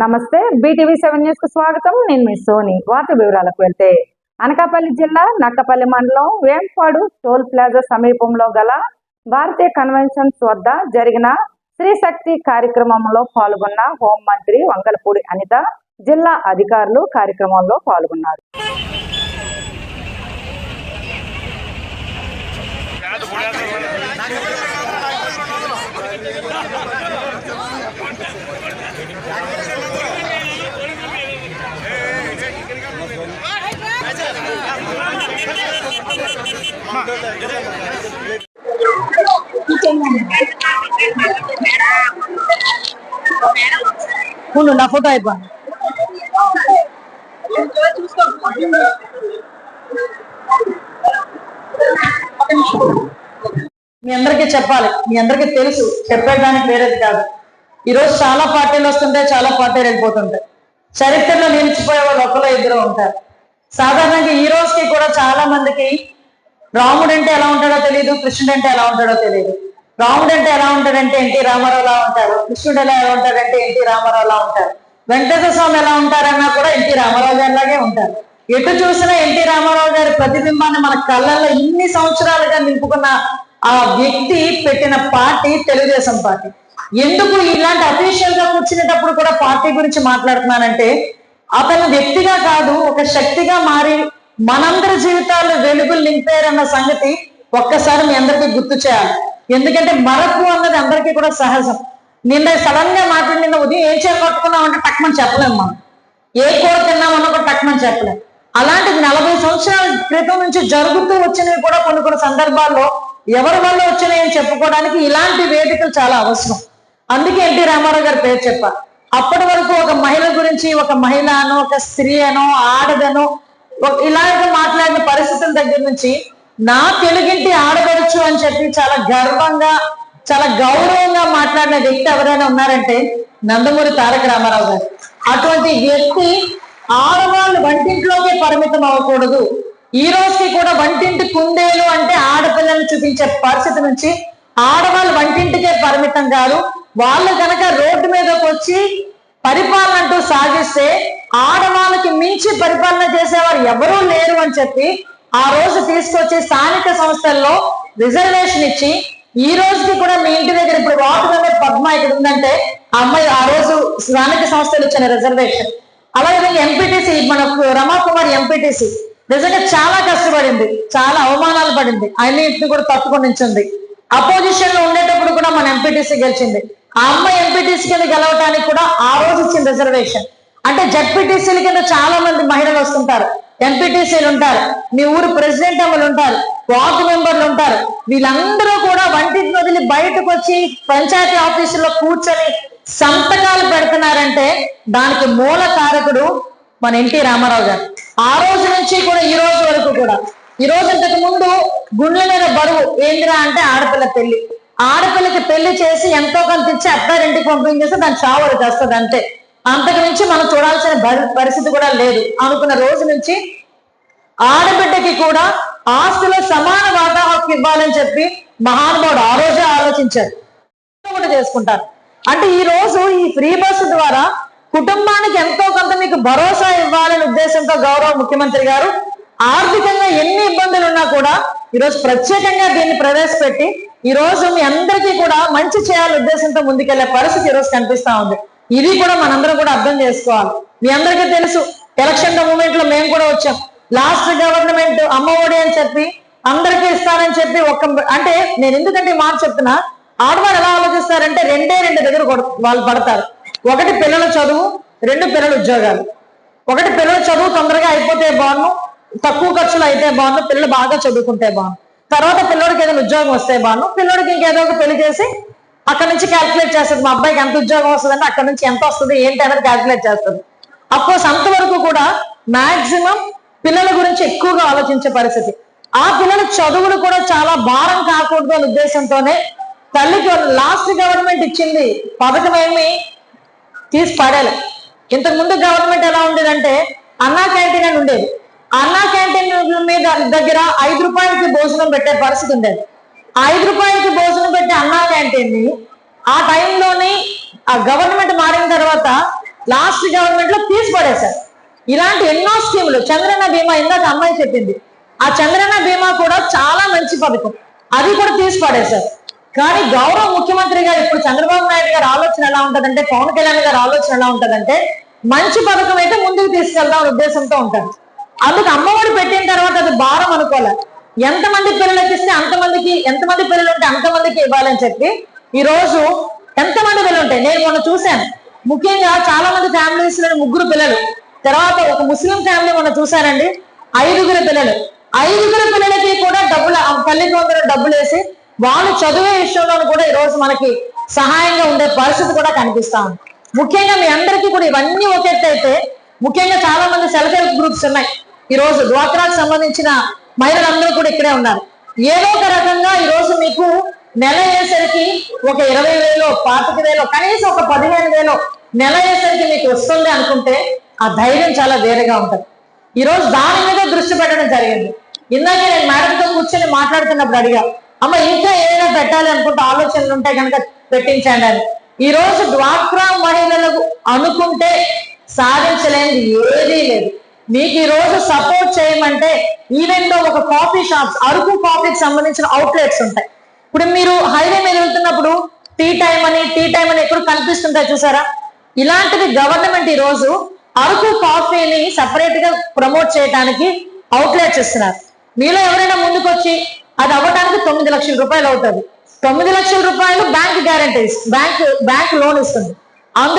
నమస్తే BTV seven న్యూస్కు స్వాగతం. నేను మీ సోని. వార్త వివరాలకు వెళ్తే అనకాపల్లి జిల్లా నక్కపల్లి మండలం వేంపాడు టోల్ ప్లాజా సమీపంలో గల భారతీయ కన్వెన్షన్స్ వద్ద జరిగిన శ్రీ శక్తి కార్యక్రమంలో పాల్గొన్న హోంమంత్రి వంగలపూడి అనిత జిల్లా అధికారులు కార్యక్రమంలో పాల్గొన్నారు. ఉండు నా ఫోటో అయిపో. మీ అందరికీ చెప్పాలి మీ అందరికీ తెలుసు చెప్పేదానికి వేరేది కాదు. ఈ రోజు చాలా పార్టీలు వస్తుంటాయి చాలా పార్టీలు వెళ్ళిపోతుంటాయి. చరిత్రలో నిలిచిపోయే వాళ్ళు ఒకరో ఇద్దరు ఉంటారు. సాధారణంగా ఈ రోజుకి కూడా చాలా మందికి రాముడు అంటే ఎలా ఉంటాడో తెలియదు కృష్ణుడు అంటే ఎలా ఉంటాడో తెలియదు రాముడు అంటే ఎలా ఉంటాడంటే ఎన్టీ రామారావు లా ఉంటారు. కృష్ణుడు ఎలా ఎలా ఉంటాడంటే ఎన్టీ రామారావు లా ఉంటారు. వెంకటేశ్వర స్వామి ఎలా ఉంటారన్నా కూడా ఎన్టీ రామారావు గారి లాగే ఉంటారు. ఎటు చూసినా ఎన్టీ రామారావు గారి ప్రతిబింబాన్ని మన కళ్ళల్లో ఇన్ని సంవత్సరాలుగా నింపుకున్న ఆ వ్యక్తి పెట్టిన పార్టీ తెలుగుదేశం పార్టీ. ఎందుకు ఇలాంటి అఫీషియల్గా కూర్చునేటప్పుడు కూడా పార్టీ గురించి మాట్లాడుతున్నానంటే అతను వ్యక్తిగా కాదు ఒక శక్తిగా మారి మనందరి జీవితాల్లో వెలుగులు నింపారన్న సంగతి ఒక్కసారి మీ అందరికీ గుర్తు చేయాలి. ఎందుకంటే మరపు అన్నది అందరికీ కూడా సహజం. నిన్న సడన్గా మాట్లాడి నిన్న ఉదయం ఏం చేపట్టుకున్నాం అంటే టక్మని చెప్పలేము మనం. ఏ కూర తిన్నామన్నా కూడా టక్మని చెప్పలేం. అలాంటిది నలభై సంవత్సరాల క్రితం నుంచి జరుగుతూ వచ్చినవి కూడా కొన్ని కొన్ని సందర్భాల్లో ఎవరి వల్ల వచ్చినాయని చెప్పుకోవడానికి ఇలాంటి వేదికలు చాలా అవసరం. అందుకే ఎన్టీ రామారావు గారి పేరు చెప్పారు అప్పటి వరకు ఒక మహిళ గురించి ఒక మహిళ అనో ఒక స్త్రీ అనో ఆడదనో ఒక- ఇలాగ మాట్లాడిన పరిస్థితుల దగ్గర నుంచి నా తెలుగింటి ఆడపడచ్చు అని చెప్పి చాలా గర్వంగా చాలా గౌరవంగా మాట్లాడిన వ్యక్తి ఎవరైనా ఉన్నారంటే నందమూరి తారక రామారావు గారు. అటువంటి వ్యక్తి ఆడవాళ్ళు వంటింట్లోకే పరిమితం అవ్వకూడదు. ఈ రోజుకి కూడా వంటింటి కుందేలు అంటే ఆడపిల్లల్ని చూపించే పరిస్థితి నుంచి ఆడవాళ్ళు వంటింటికే పరిమితం కాదు. వాళ్ళు కనుక రోడ్డు మీదకి వచ్చి పరిపాలన అంటూ సాగిస్తే ఆడవాళ్ళకి మించి పరిపాలన చేసేవారు ఎవరూ లేరు అని చెప్పి ఆ రోజు తీసుకొచ్చి స్థానిక సంస్థల్లో రిజర్వేషన్ ఇచ్చి ఈ రోజుకి కూడా మీ ఇంటి దగ్గర ఇప్పుడు వాటర్ అనేది పద్మ ఇక్కడ ఉందంటే ఆ అమ్మాయి ఆ రోజు స్థానిక సంస్థలు ఇచ్చిన రిజర్వేషన్. అలాగే ఎంపీటీసీ మన రమాకుమార్ ఎంపీటీసీ నిజంగా చాలా కష్టపడింది చాలా అవమానాలు పడింది అన్నింటిని కూడా తట్టుకొని నించుంది. అపోజిషన్లో ఉండేటప్పుడు కూడా మన ఎంపీటీసీ గెలిచింది. ఆ అమ్మాయి ఎంపీటీసీ కింద గెలవడానికి కూడా ఆ రోజు ఇచ్చిన రిజర్వేషన్. అంటే జడ్పీటీసీల కింద చాలా మంది మహిళలు వస్తుంటారు. ఎంపీటీసీలు ఉంటారు. మీ ఊరు ప్రెసిడెంట్ అమ్మలు ఉంటారు. వార్డు మెంబర్లు ఉంటారు. వీళ్ళందరూ కూడా వంటింటి వదిలి బయటకు వచ్చి పంచాయతీ ఆఫీసులో కూర్చొని సంతకాలు పెడుతున్నారంటే దానికి మూల కారకుడు మన ఎన్టీ రామారావు గారు. ఆ రోజు నుంచి కూడా ఈ రోజు వరకు కూడా. ఈ రోజు ఇంతకు ముందు గుండెల మీద బరువు ఏందిరా అంటే ఆడపిల్ల పెళ్ళి. ఆడపిల్లకి పెళ్ళి చేసి ఎంతో కొంత ఇచ్చి అత్తారింటికి పంపించేస్తే దాని చావరు చేస్తుంది అంతే అంతకు మించి మనం చూడాల్సిన పరిస్థితి కూడా లేదు. అనుకున్న రోజు నుంచి ఆడబిడ్డకి కూడా ఆస్తిలో సమాన వాటా హక్కు ఇవ్వాలని చెప్పి మహానుభావుడు ఆ రోజే ఆలోచించారు. కూడా చేసుకుంటారు. అంటే ఈ రోజు ఈ ఫ్రీ బస్సు ద్వారా కుటుంబానికి ఎంతో కొంత మీకు భరోసా ఇవ్వాలనే ఉద్దేశంతో గౌరవ ముఖ్యమంత్రి గారు ఆర్థికంగా ఎన్ని ఇబ్బందులు ఉన్నా కూడా ఈరోజు ప్రత్యేకంగా దీన్ని ప్రవేశపెట్టి ఈ రోజు మీ అందరికీ కూడా మంచి చేయాలనే ఉద్దేశంతో ముందుకెళ్ళే పరిస్థితి ఈరోజు రోజు కనిపిస్తా ఉంది. ఇది కూడా మనందరం కూడా అర్థం చేసుకోవాలి. మీ అందరికీ తెలుసు ఎలక్షన్ మూమెంట్లో మేము కూడా వచ్చాం. లాస్ట్ గవర్నమెంట్ అమ్మఒడి అని చెప్పి అందరికీ ఇస్తారని చెప్పి ఒక అంటే నేను ఎందుకంటే మాట చెప్తున్నా ఆడవాళ్ళు ఎలా ఆలోచిస్తారంటే రెండే రెండు దగ్గర వాళ్ళు పడతారు. ఒకటి పిల్లల చదువు రెండు పిల్లల ఉద్యోగాలు. ఒకటి పిల్లల చదువు తొందరగా అయిపోతే బాగుండు తక్కువ ఖర్చులు అయితే బాగుండు పిల్లలు బాగా చదువుకుంటే బాగుండు. తర్వాత పిల్లడికి ఏదైనా ఉద్యోగం వస్తే బాగుండు పిల్లడికి ఇంకేదో ఒక పెళ్ళి చేసి అక్కడ నుంచి క్యాల్కులేట్ చేస్తుంది. మా అబ్బాయికి ఎంత ఉద్యోగం వస్తుందంటే అక్కడ నుంచి ఎంత వస్తుంది ఏంటి అనేది క్యాల్కులేట్ చేస్తుంది. అఫ్కోర్స్ అంతవరకు కూడా మాక్సిమం పిల్లల గురించి ఎక్కువగా ఆలోచించే పరిస్థితి. ఆ పిల్లల చదువులు కూడా చాలా భారం కాకూడదు అనే ఉద్దేశంతోనే తల్లికి లాస్ట్ గవర్నమెంట్ ఇచ్చింది. పథకం ఏమి తీసి పడేలే ఇంతకు ముందు గవర్నమెంట్ ఎలా ఉండేదంటే అన్నా క్యాంటీన్ అని ఉండేది. అన్నా క్యాంటీన్ మీద దగ్గర ఐదు రూపాయలకి భోజనం పెట్టే పరిస్థితి ఉండేది. ఐదు రూపాయలకి భోజనం పెట్టే అన్నా క్యాంటీన్ ఆ టైంలోని ఆ గవర్నమెంట్ మారిన తర్వాత లాస్ట్ గవర్నమెంట్లో తీసి పడేశారు. ఇలాంటి ఎన్నో స్కీములు. చంద్రన్న బీమా ఇందాక అమ్మాయి చెప్పింది. ఆ చంద్రన్న బీమా కూడా చాలా మంచి పథకం. అది కూడా తీసి పడేశారు. కానీ గౌరవ ముఖ్యమంత్రి గారు ఇప్పుడు చంద్రబాబు నాయుడు గారి ఆలోచన ఎలా ఉంటదంటే పవన్ కళ్యాణ్ గారి ఆలోచన ఎలా ఉంటదంటే మంచి పథకం అయితే ముందుకు తీసుకెళ్దాం ఉద్దేశంతో ఉంటారు. అందుకు అమ్మఒడి పెట్టిన తర్వాత అది భారం అనుకోలేదు ఎంతమంది పిల్లలకి ఇస్తే అంతమందికి ఎంతమంది పిల్లలు ఉంటే అంతమందికి ఇవ్వాలని చెప్పి ఈ రోజు ఎంతమంది పిల్లలు ఉంటాయి? నేను మొన్న చూశాను. ముఖ్యంగా చాలా మంది ఫ్యామిలీస్లో ముగ్గురు పిల్లలు. తర్వాత ఒక ముస్లిం ఫ్యామిలీ మొన్న చూశానండి. ఐదుగురు పిల్లలు. ఐదుగురు పిల్లలకి కూడా డబ్బులు ఆ తల్లిదండ్రులు డబ్బులు వేసి వాళ్ళు చదివే విషయంలో కూడా ఈ రోజు మనకి సహాయంగా ఉండే పరిస్థితి కూడా కనిపిస్తా ఉంది. ముఖ్యంగా మీ అందరికీ కూడా ఇవన్నీ ఒక అయితే ముఖ్యంగా చాలా మంది సెల్ఫ్ హెల్ప్ గ్రూప్స్ ఉన్నాయి. ఈ రోజు డ్వాక్రాకు సంబంధించిన మహిళలందరూ కూడా ఇక్కడే ఉన్నారు. ఏదో ఒక రకంగా ఈ రోజు మీకు నెల అయ్యేసరికి ఒక ఇరవై వేలు పాతిక వేలో కనీసం ఒక పదిహేను వేలు నెల అయ్యేసరికి మీకు వస్తుంది అనుకుంటే ఆ ధైర్యం చాలా వేరేగా ఉంటుంది. ఈ రోజు దాని మీద దృష్టి పెట్టడం జరిగింది. ఇందాక నేను మేడంతో కూర్చొని మాట్లాడుతున్నప్పుడు అడిగా అమ్మ ఇంకా ఏదైనా పెట్టాలి అనుకుంటే ఆలోచనలు ఉంటే కనుక పెట్టించండి అని. ఈ రోజు డ్వాక్రా మహిళలకు అనుకుంటే సాధించలేనిది ఏదీ లేదు. మీకు ఈ రోజు సపోర్ట్ చేయమంటే ఈవెన్ దో ఒక కాఫీ షాప్స్ అరకు కాఫీకి సంబంధించిన అవుట్లెట్స్ ఉంటాయి. ఇప్పుడు మీరు హైవే మీద వెళ్తున్నప్పుడు టీ టైం అని టీ టైం అని ఎప్పుడు కనిపిస్తుంటాయి చూసారా? ఇలాంటిది గవర్నమెంట్ ఈ రోజు అరకు కాఫీని సపరేట్గా ప్రమోట్ చేయడానికి అవుట్లెట్స్ ఇస్తున్నారు. మీలో ఎవరైనా ముందుకొచ్చి అది అవ్వడానికి తొమ్మిది లక్షల రూపాయలు అవుతుంది. తొమ్మిది లక్షల రూపాయలు bank guarantee bank bank loan ఇస్తుంది. అందులో